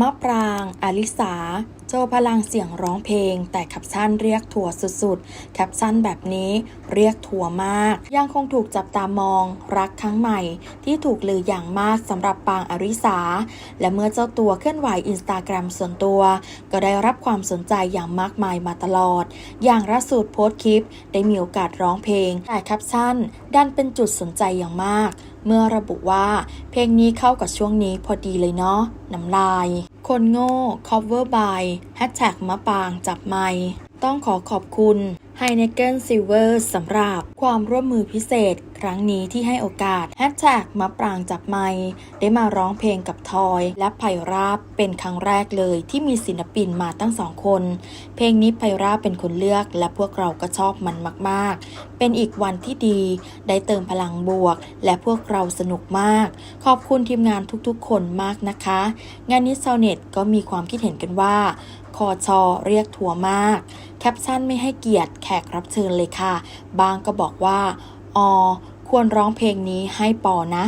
มะปราง อลิสาโชว์พลังเสียงร้องเพลง แต่แคปชั่นเรียกถั่วสุดๆ แคปชั่นแบบนี้เรียกถั่วมาก ยังคงถูกจับตามอง รักครั้งใหม่ ที่ถูกลืออย่างมากสำหรับปางอริสา และเมื่อเจ้าตัวเคลื่อนไหวอินสตาแกรมส่วนตัว ก็ได้รับความสนใจอย่างมากมายมาตลอด อย่างล่าสุดโพสต์คลิป ได้มีโอกาสร้องเพลง แต่แคปชั่นดันเป็นจุดสนใจอย่างมาก เมื่อระบุว่า เพลงนี้เข้ากับช่วงนี้พอดีเลยเนาะน้ำลาย คนโง่ cover by hashtag มะปางจับไม้ต้องขอขอบคุณ Heineken Silver สำหรับความร่วมมือพิเศษ ครั้งนี้ที่ให้โอกาส hashtag มะปรางจับไมค์ได้มาร้องเพลงกับทอย และไผ่ราบเป็นครั้งแรกเลยที่มีศิลปินมาตั้งสองคน เพลงนี้ไผ่ราบเป็นคนเลือก และพวกเราก็ชอบมันมาก ๆ เป็นอีกวันที่ดี ได้เติมพลังบวก และพวกเราสนุกมาก ขอบคุณทีมงานทุกๆ คนมากนะคะ งานนี้ชาวเน็ตก็มีความคิดเห็นกันว่าคอชอเรียกทัวร์มาก แคปชั่นไม่ให้เกียรติแขกรับเชิญเลยค่ะ บางก็บอกว่า ออควรร้องเพลงนี้ให้ปอนะ